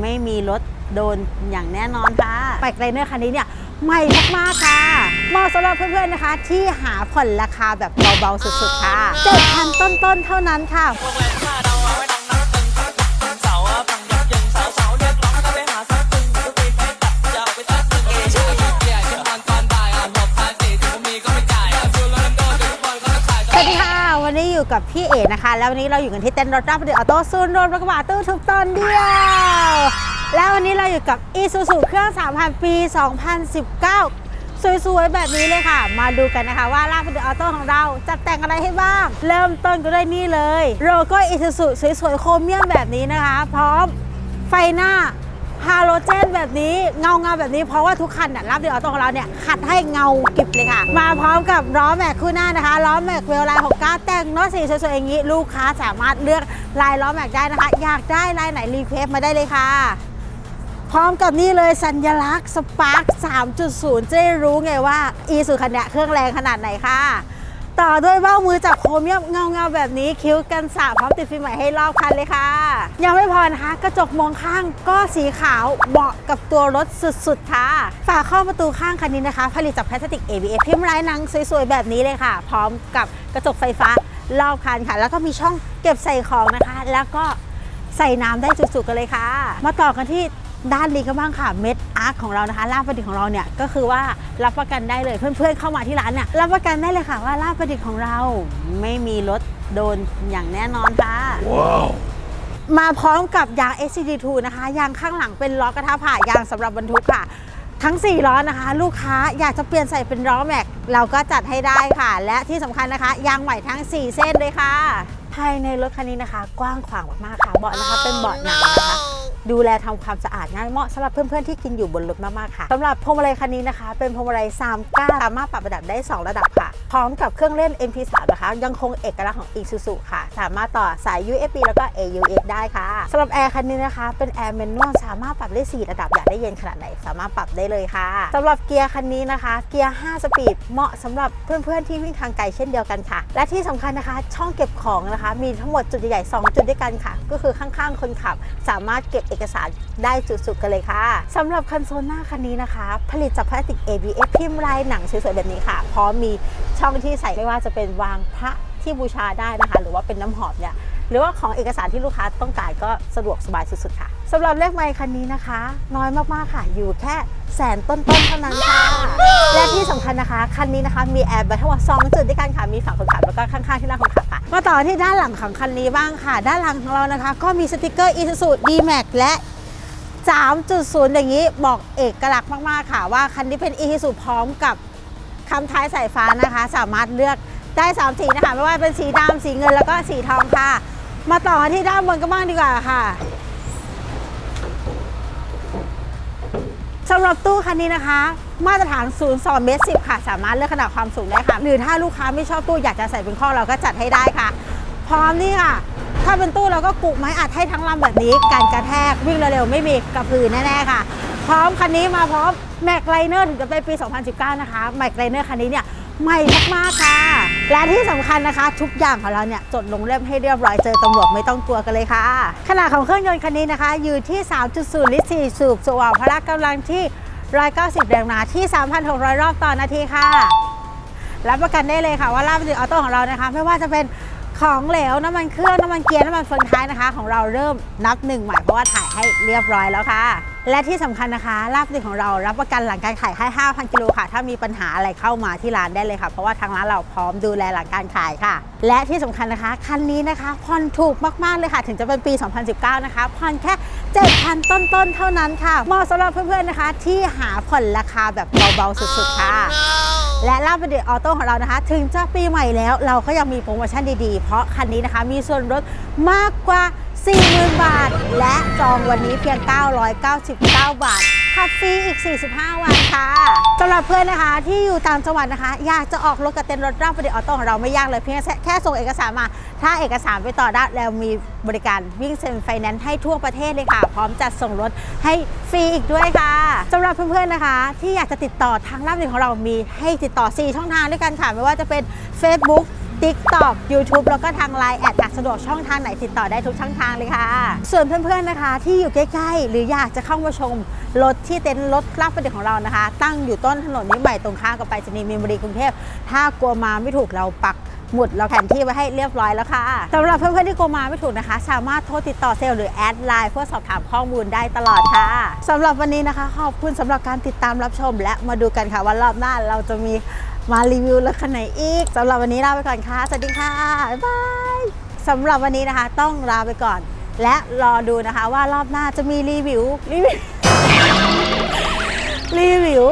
ไม่มีรถโดนอย่างแน่นอนค่ะไปไกลเนอร์คันนี้เนี่ยใหม่มากๆค่ะเหมาะสำหรับเพื่อนๆนะคะ ที่หาผ่อนราคาแบบเบาๆสุดๆค่ะเจ็ดพันต้นๆเท่านั้นค่ะวงแหวนผ้าดาวไว้ อยู่กับพี่เอ๋นะคะ แล้ววันนี้เราอยู่กันที่เต้นรถรับปดิษฐ์ออโต้ซูนรถกระบะตู้ทุกตอนเดียว แล้ววันนี้เราอยู่กับ i s u z u เครื่อง 3,000 ปี 2019 สวยๆ แบบนี้เลยค่ะ มาดูกันนะคะว่าราบปดิษฐ์ออโต้ของเราจะแต่งอะไรให้บ้าง เริ่มต้นก็ด้วยนี่เลย โลโก้ i s u z u สวยๆ โครเมียมแบบนี้นะคะ พร้อมไฟหน้า ฮาโลเจนแบบนี้เงาเงาแบบนี้เพราะว่าทุกคันน่ะรับเดีออโต้ของเราเนี่ยขัดให้เงากิบเลยค่ะ มาพร้อมกับล้อแม็กคู่หน้านะคะล้อแม็กเวลไลน์ของก้าแต่งน็อสีสวยๆอย่างนี้ ลูกค้าสามารถเลือกลายล้อแม็กได้นะคะ อยากได้ลายไหนรีเควสมาได้เลยค่ะพร้อมกับนี่เลยสัญลักษณ์สปาร์ค3.0 จะได้รู้ไงว่าอีสุคันเนี้ยเครื่องแรงขนาดไหนค่ะ ต่อด้วยเบ้ามือจากโครเมียมเงาเงาๆแบบนี้คิ้วกันสาพร้อมติดฟิล์มใหม่ให้รอบคันเลยค่ะ ยังไม่พอนะคะ กระจกมองข้างก็สีขาวเหมาะกับตัวรถสุดๆค่ะ ฝาข้อประตูข้างคันนี้นะคะ ผลิตจากพลาสติก ABS พิมพ์ลายหนังสวยๆแบบนี้เลยค่ะ พร้อมกับกระจกไฟฟ้ารอบคันค่ะ แล้วก็มีช่องเก็บใส่ของนะคะ แล้วก็ใส่น้ำได้จุกๆกันเลยค่ะ มาต่อกันที่ ด้านนี้กันบ้างค่ะเม็ดอาร์คของเรานะคะลาบประดิษฐ์ของเราเนี่ยก็คือว่ารับประกันได้เลยเพื่อนๆเข้ามาที่ร้านเนี่ยรับประกันได้เลยค่ะว่าลาบประดิษฐ์ของเราไม่มีรถโดนอย่างแน่นอนค่ะมาพร้อมกับยาง SCD2 นะคะยางข้างหลังเป็นล้อกระทะผ่ายางสำหรับบรรทุกค่ะ ทั้ง 4 ล้อนะคะ ลูกค้าอยากจะเปลี่ยนใส่เป็นล้อแม็ก เราก็จัดให้ได้ค่ะ และที่สำคัญนะคะยางใหม่ทั้ง 4 เส้นเลยค่ะ ภายในรถคันนี้นะคะ กว้างขวางมากๆค่ะเบาะนะคะเป็นเบาะหนังนะคะ ดูแลทำความสะอาดง่ายเหมาะสำหรับเพื่อนๆที่กินอยู่บนรถมากๆค่ะสำหรับพวงมาลัยคันนี้นะคะ เป็นพวงมาลัย3ก้านสามารถปรับระดับได้ 2 ระดับค่ะพร้อมกับเครื่องเล่น MP3 นะคะยังคงเอกลักษณ์ของ Isuzu ค่ะ สามารถต่อสาย USB แล้วก็ AUX ได้ค่ะสำหรับแอร์คันนี้นะคะ เป็นแอร์แมนนวลสามารถปรับได้ 4 ระดับอยากได้เย็นขนาดไหน สามารถปรับได้เลยค่ะสำหรับเกียร์คันนี้นะคะ เกียร์ 5 สปีดเหมาะสำหรับเพื่อนๆที่วิ่งทางไกลเช่นเดียวกันค่ะ และที่สำคัญนะคะ ช่องเก็บของนะคะ มีทั้งหมดจุดใหญ่ๆ2จุดด้วยกันค่ะ ก็คือข้างๆคนขับ สามารถเก็บเอกสารได้จุดสุดกันเลยค่ะสำหรับคันโซลหน้าคันนี้นะคะ ผลิตจากพลาสติก ABS พิมพ์ลายหนังสวยๆแบบนี้ค่ะพร้อมมีช่องที่ใส่ไม่ว่าจะเป็นวางพระที่บูชาได้นะคะ หรือว่าเป็นน้ำหอมเนี่ยหรือว่าของเอกสารที่ลูกค้าต้องการก็สะดวกสบายสุดๆค่ะสำหรับเลขไมค์คันนี้นะคะ น้อยมากๆค่ะ อยู่แค่แสนต้นๆเท่านั้นค่ะ และที่สำคัญนะคะ คันนี้นะคะ มีแอร์แบตทั้งหมด2จุดด้วยกันค่ะ มีฝั่งคนขับแล้วก็ข้างๆที่นั่งคนขับค่ะ มาต่อที่ด้านหลังของคันนี้บ้างค่ะ ด้านหลังของเรานะคะ ก็มีสติกเกอร์ Isuzu D-Max และ 3.0 อย่างนี้บอกเอกลักษณ์มากๆค่ะ ว่าคันนี้เป็น Isuzu พร้อมกับ คำท้ายสายฟ้านะคะ สามารถเลือกได้3สีนะคะ ไม่ว่าเป็นสีดำสีเงินแล้วก็สีทองค่ะ มาต่อที่ด้านบนกันบ้างดีกว่าค่ะสำหรับตู้คันนี้นะคะ มาตรฐาน 02 เมตร 10 ค่ะ สามารถเลือกขนาดความสูงได้ค่ะ หรือถ้าลูกค้าไม่ชอบตู้อยากจะใส่เป็นข้อเราก็จัดให้ได้ค่ะ พร้อมนี่ค่ะ ถ้าเป็นตู้เราก็กุไม้อัดให้ทั้งลำแบบนี้ การกระแทกวิ่งเร็วๆไม่มีกระพือแน่ๆค่ะ พร้อมคันนี้มาพร้อมแม็กไลเนอร์ถึงจะเป็นปี 2019 นะคะแม็กไลเนอร์คันนี้เนี่ยใหม่มากๆค่ะ และที่สำคัญนะคะ ทุกอย่างของเราเนี่ยจดลงเล่มให้เรียบร้อยเจอตำรวจไม่ต้องกลัวกันเลยค่ะ ขนาดของเครื่องยนต์คันนี้นะคะ อยู่ที่ 3.0 ลิตร 4 สูบสว่างพละกำลังที่ 190 แรงม้าที่ 3,600 รอบต่อนาทีค่ะรับประกันได้เลยค่ะว่าลาบดิออโต้ของเรานะคะ ไม่ว่าจะเป็นของเหลวน้ำมันเครื่องน้ำมันเกียร์น้ำมันเฟืองท้ายนะคะ ของเราเริ่มนับหนึ่งใหม่เพราะว่าถ่ายให้เรียบร้อยแล้วค่ะ และที่สำคัญนะคะ ลาบดิของเรารับประกันหลังการขายให้5,000กิโลค่ะ ถ้ามีปัญหาอะไรเข้ามาที่ร้านได้เลยค่ะ เพราะว่าทางร้านเราพร้อมดูแลหลังการขายค่ะ และที่สำคัญนะคะ คันนี้นะคะผ่อนถูกมากๆเลยค่ะ ถึงจะเป็นปี 2019 นะคะผ่อนแค่7,000 ต้นๆ เท่านั้นค่ะ เหมาะสำหรับเพื่อนๆ นะคะ ที่หาผ่อนราคาแบบเบาๆ สุดๆ ค่ะ และลาบประดิษฐ์ออโต้ของเรานะคะ ถึงจะปีใหม่แล้วเราก็ยังมีโปรโมชั่นดีๆ เพราะคันนี้นะคะมีส่วนลดมากกว่า 40,000 บาท และจองวันนี้เพียง 990 999บาทขับฟรีอีก 45 วันค่ะสำหรับเพื่อนนะคะที่อยู่ตามจังหวัดนะคะ อยากจะออกรถกับเต็นท์รถราบประดิษฐ์ออโต้ของเราไม่ยากเลยเพียงแค่แค่ส่งเอกสารมา ถ้าเอกสารไปต่อได้แล้วมีบริการวิ่งเซ็นไฟแนนซ์ให้ทั่วประเทศเลยค่ะ พร้อมจัดส่งรถให้ฟรีอีกด้วยค่ะสำหรับเพื่อนๆนะคะ ที่อยากจะติดต่อทางรับดิของเรามีให้ติดต่อ 4 ช่องทางด้วยกันค่ะ ไม่ว่าจะเป็น Facebook TikTok YouTube แล้วก็ทาง Line แอดจากสะดวกช่องทางไหนติดต่อได้ทุกช่องทางเลยค่ะ ส่วนเพื่อนๆนะคะ ที่อยู่ใกล้ๆ หรืออยากจะเข้ามาชมรถที่เต็นท์รถรับประเด็นของเรานะคะ ตั้งอยู่ต้นถนนนิมิตรใหม่ตรงข้ามกับไปรษณีย์มีนบุรีกรุงเทพถ้ากลัวมาไม่ถูกเราปักหมุดเราแผนที่ไว้ให้เรียบร้อยแล้วค่ะสำหรับเพื่อนๆที่โกมาไม่ถูกนะคะ สามารถโทรติดต่อเซลล์หรือแอดไลน์เพื่อสอบถามข้อมูลได้ตลอดค่ะสำหรับวันนี้นะคะ ขอบคุณสำหรับการติดตามรับชม และมาดูกันค่ะว่ารอบหน้าเราจะมี มารีวิวรถคันไหนอีกสำหรับวันนี้ลาไปก่อนค่ะ สวัสดีค่ะ บ๊ายบายสำหรับวันนี้นะคะ ต้องลาไปก่อน และรอดูนะคะว่ารอบหน้าจะมีรีวิวรีวิวรีวิว